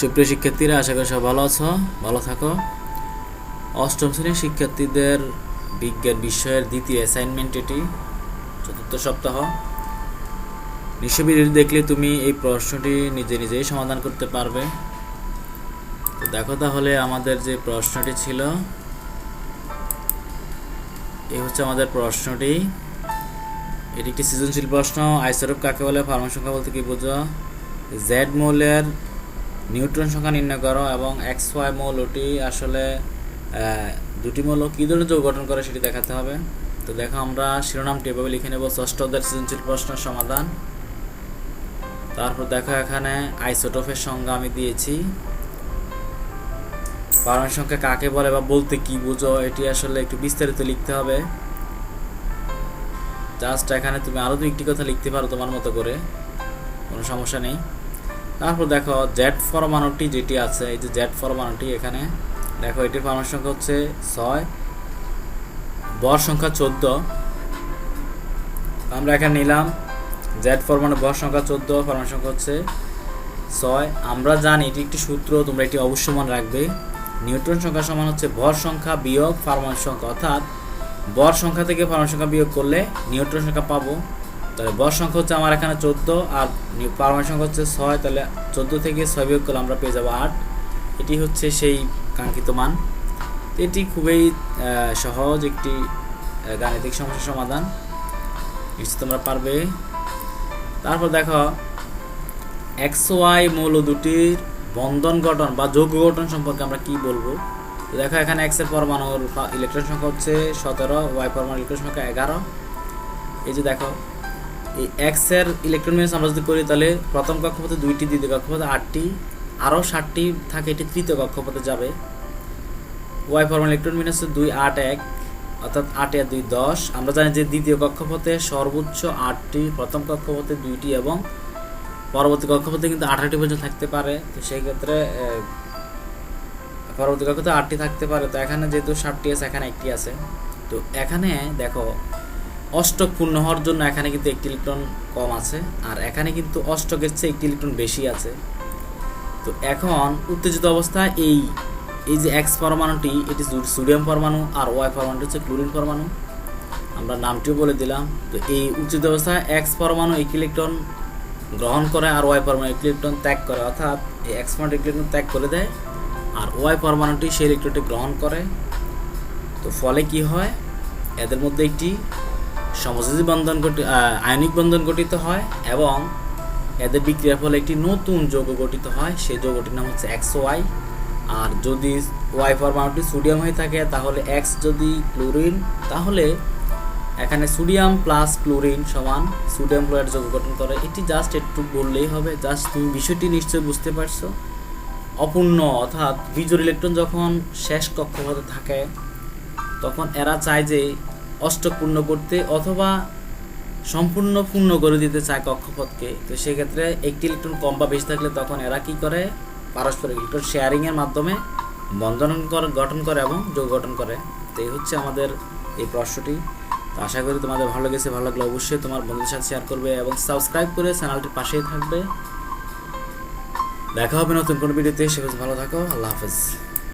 সুপ্রিয় শিক্ষার্থীরা, আশা করি সব ভালো আছো, ভালো থাকো। অষ্টম শ্রেণির শিক্ষার্থীদের বিজ্ঞান বিষয়ের দ্বিতীয় অ্যাসাইনমেন্ট এটি, চতুর্থ সপ্তাহ। নিশ্চয় দেখলে তুমি এই প্রশ্নটি নিজে নিজেই সমাধান করতে পারবে। তো দেখো তাহলে আমাদের যে প্রশ্নটি ছিল এই হচ্ছে আমাদের প্রশ্নটি। এটি একটি সৃজনশীল প্রশ্ন আইসোরূপ কাকে বলে ফার্মা সংখ্যা বলতে কি বোঝো? জেড মৌলের নিউট্রন সংখ্যা নির্ণয় করো এবং এক্স ওয়াই মৌলটি আসলে দুটি মৌল কী ধরনের যৌগ গঠন করে সেটি দেখাতে হবে। তো দেখো আমরা শিরোনামটি এভাবে লিখে নেব, ষষ্ঠ অধ্যায়ের সৃজনশীল প্রশ্নের সমাধান। তারপর দেখো এখানে আইসোটোপের সংজ্ঞা আমি দিয়েছি। পারমাণবিক সংখ্যা কাকে বলে বা বলতে কি বুঝো, এটি আসলে একটু বিস্তারিত লিখতে হবে। জাস্ট এখানে তুমি আরও দু একটি কথা লিখতে পারো তোমার মতো করে, কোনো সমস্যা নেই। তারপর দেখো জেড পরমাণুটি যেটি আছে, এই যে জেড পরমাণুটি এখানে, দেখো এটির পরমাণু সংখ্যা হচ্ছে ছয়, বর সংখ্যা চোদ্দ। আমরা এখানে নিলাম জেড পরমাণু বর সংখ্যা চোদ্দ, পরমাণু সংখ্যা হচ্ছে ছয়। আমরা জানি এটি একটি সূত্র, তোমরা এটি অবশ্যই মনে রাখবে। নিউট্রন সংখ্যা সমান হচ্ছে ভর সংখ্যা বিয়োগ পরমাণু সংখ্যা। অর্থাৎ বর সংখ্যা থেকে পরমাণু সংখ্যা বিয়োগ করলে নিউট্রন সংখ্যা পাবো। তাহলে বর সংখ্যা হচ্ছে আমার এখানে চোদ্দ, আর পারমাণবিক সংখ্যা হচ্ছে ছয়, তাহলে চোদ্দ থেকে ছয় বিয়োগ করলে আমরা পেয়ে যাব আট। এটি হচ্ছে সেই কাঙ্ক্ষিত মান। এটি খুবই সহজ একটি গাণিতিক সমস্যার সমাধান। নিশ্চয় তোমরা পারবে। তারপর দেখো, এক্স ওয়াই মৌল দুটির বন্ধন গঠন বা যৌগ গঠন সম্পর্কে আমরা কি বলব? দেখো, এখানে এক্সের পরমাণুর ইলেকট্রন সংখ্যা হচ্ছে সতেরো, ওয়াই পরমাণু ইলেকট্রন সংখ্যা এগারো। এই যে দেখো এই এক্সের ইলেকট্রন মিনাস আমরা যদি করি তাহলে প্রথম কক্ষপথে দুইটি, দ্বিতীয় কক্ষপথে আটটি, আরও ষাটটি থাকে এটি তৃতীয় কক্ষপথে যাবে। ওয়াই পরমাণু ইলেকট্রন মিনাস দুই আট এক, অর্থাৎ আটে দুই দশ। আমরা জানি যে দ্বিতীয় কক্ষপথে সর্বোচ্চ আটটি, প্রথম কক্ষপথে দুইটি এবং পরবর্তী কক্ষপথে কিন্তু আঠারোটি পর্যন্ত থাকতে পারে। তো সেই ক্ষেত্রে পরবর্তী কক্ষপথে আটটি থাকতে পারে। তো এখানে যেহেতু ষাটটি আছে, এখানে একটি আছে। তো এখানে দেখো অষ্টক পূর্ণ হওয়ার জন্য এখানে কিন্তু একটি ইলেকট্রন কম আছে, আর এখানে কিন্তু অষ্টকের চেয়ে একটি ইলেকট্রন বেশি আছে। তো এখন উত্তেজিত অবস্থায় এই এই যে এক্স পরমাণুটি, এটি সোডিয়াম পরমাণু আর ওয়াই পরমাণুটি হচ্ছে ক্লোরিন পরমাণু। আমরা নামটিও বলে দিলাম। তো এই উত্তেজিত অবস্থায় এক্স পরমাণু এক ইলেকট্রন গ্রহণ করে আর ওয়াই পরমাণু এক ইলেকট্রন ত্যাগ করে। অর্থাৎ এই এক্স পরমাণু ইলেকট্রন ত্যাগ করে দেয় আর ওয়াই পরমাণুটি সেই ইলেকট্রনটি গ্রহণ করে। তো ফলে কি হয়? এদের মধ্যে একটি সমযোজী বন্ধন আয়নিক বন্ধন গঠিত হয় এবং এদের বিক্রিয়ার ফলে একটি নতুন যৌগ গঠিত হয়। সেই যৌগটির নাম হচ্ছে এক্স ওয়াই আর যদি ওয়াই পরমাণুটি সোডিয়াম হয়ে থাকে, তাহলে এক্স যদি ক্লোরিন তাহলে এখানে সোডিয়াম প্লাস ক্লোরিন সমান সোডিয়াম ক্লোরাইড যৌগ গঠন করে। এটি জাস্ট একটু বললেই হবে। জাস্ট তুমি বিষয়টি নিশ্চয়ই বুঝতে পারছ। অপূর্ণ, অর্থাৎ বিজোড় ইলেকট্রন যখন শেষ কক্ষপথে থাকে, তখন এরা চায় যে অষ্টক পূর্ণ করতে অথবা সম্পূর্ণ পূর্ণ করে দিতে চায় কক্ষপথকে, তো সেক্ষেত্রে একটি ইলেকট্রন কম বা বেশি থাকলে তখন এরা কি করে? পারস্পরিক ইলেকট্রন শেয়ারিং এর মাধ্যমে বন্ধন গঠন করে এবং যোগ গঠন করে। তো এই হচ্ছে আমাদের এই প্রশ্নটি। তো আশা করি তোমাদের ভালো লেগেছে, ভালো লাগলে অবশ্যই তোমার বন্ধুদের সাথে শেয়ার করবে এবং সাবস্ক্রাইব করে চ্যানেলটির পাশেই থাকবে। দেখা হবে নতুন কোনো ভিডিওতে, সে ভালো থাকো, আল্লাহ হাফেজ।